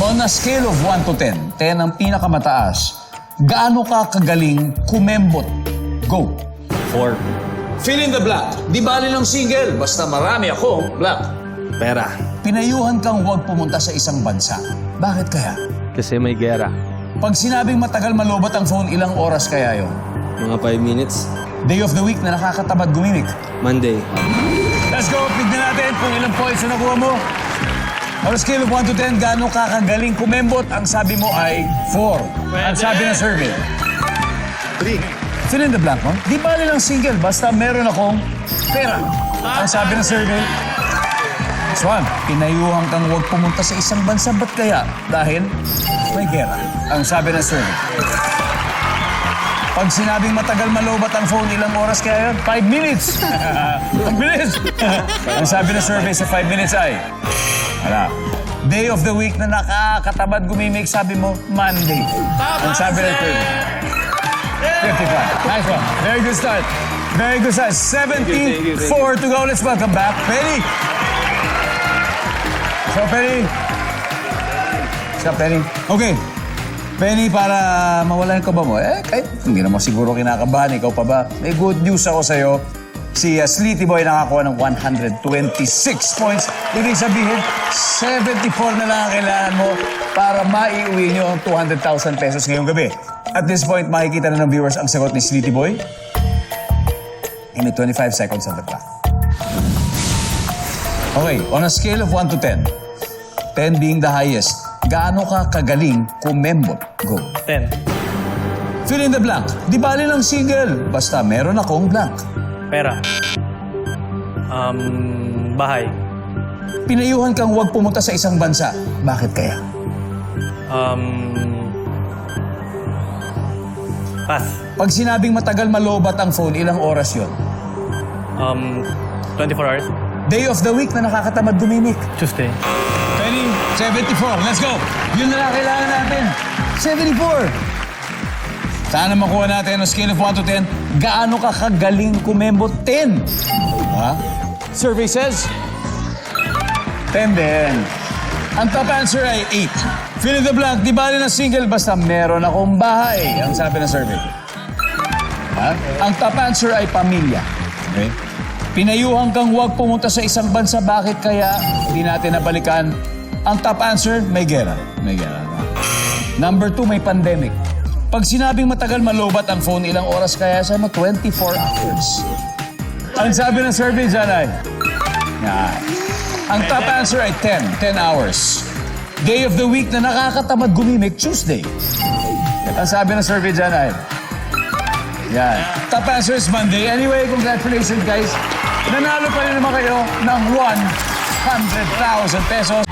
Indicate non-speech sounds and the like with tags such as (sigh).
On a scale of 1 to 10, 10 ang pinakamataas, gaano ka kagaling kumembot? Go! Four. Fill in the blank. Di bali ng single, basta marami akong blank. Pera. Pinayuhan kang huwag pumunta sa isang bansa. Bakit kaya? Kasi may gera. Pag sinabing matagal malobat ang phone, ilang oras kaya yon? Mga 5 minutes. Day of the week na nakakatamad gumimik. Monday. Let's go! Tignan natin kung ilang points na nakuha mo. On a scale of 1 to 10, gaano ka kagaling kumembot? Ang sabi mo ay 4. Ang sabi ng survey. 3. Fill in the blank mo. Di bali ng single, basta meron akong pera. Ang sabi ng survey. Next one. Pinayuhan kang huwag pumunta sa isang bansa. Ba't kaya? Dahil may gera. Ang sabi ng survey. Pag sinabing matagal malobat ang phone, ilang oras kaya yun? 5 minutes! (laughs) Ang bilis! (laughs) ang sabi ng survey sa 5 minutes ay, wala. Day of the week na nakakatamad gumimik, sabi mo, Monday. Ang sabi ng survey. 55. Nice one. Very good start. Very good start. 74 to go. Let's welcome back Penny. So, Penny. Up, Penny? Okay. Penny, para mawalan ka ba mo? Eh, kahit hindi naman siguro kinakabahan. Ikaw pa ba? May good news ako sa'yo. Si uh, Sleety Boy nakakuha ng 126 points. Ibig sabihin, 74 na lang ang kailangan mo para maiuwi nyo ang 200,000 pesos ngayong gabi. At this point, makikita na ng viewers ang sagot ni Sleety Boy. In the 25 seconds on the clock. Okay, on a scale of 1 to 10, 10 being the highest, gaano ka kagaling kumembot? Go. 10. Fill in the blank. Di bali ng single. Basta meron akong blank. Pera. Um, bahay. Pinayuhan kang huwag pumunta sa isang bansa. Bakit kaya? Um, pass. Pag sinabing matagal malobat ang phone, ilang oras yon? Um, 24 hours. Day of the week na nakakatamad gumimik. Tuesday. Penny, 74. Let's go. Yun na lang kailangan natin. 74. Sana makuha natin on a scale of 1 to 10. Gaano ka kagaling kumembot? 10. Ha? Survey says? 10 din. Ang top answer ay 8. Fill in the blank, di bali na single, basta meron akong bahay. Ang sabi ng survey. Ha? Ang top answer ay pamilya. Okay? Pinayuhan kang huwag pumunta sa isang bansa. Bakit kaya hindi natin nabalikan? Ang top answer, may gera. May gera. Number two, may pandemic. Pag sinabing matagal malobat ang phone, ilang oras kaya sa mo? 24 hours. Ang sabi ng survey dyan ay, yan. Ang top answer ay 10. 10 hours. Day of the week na nakakatamad gumimik, Tuesday. Ang sabi ng survey dyan ay, yan. Top answer is Monday. Anyway, congratulations guys. Nanalo pa rin naman kayo ng 100,000 pesos.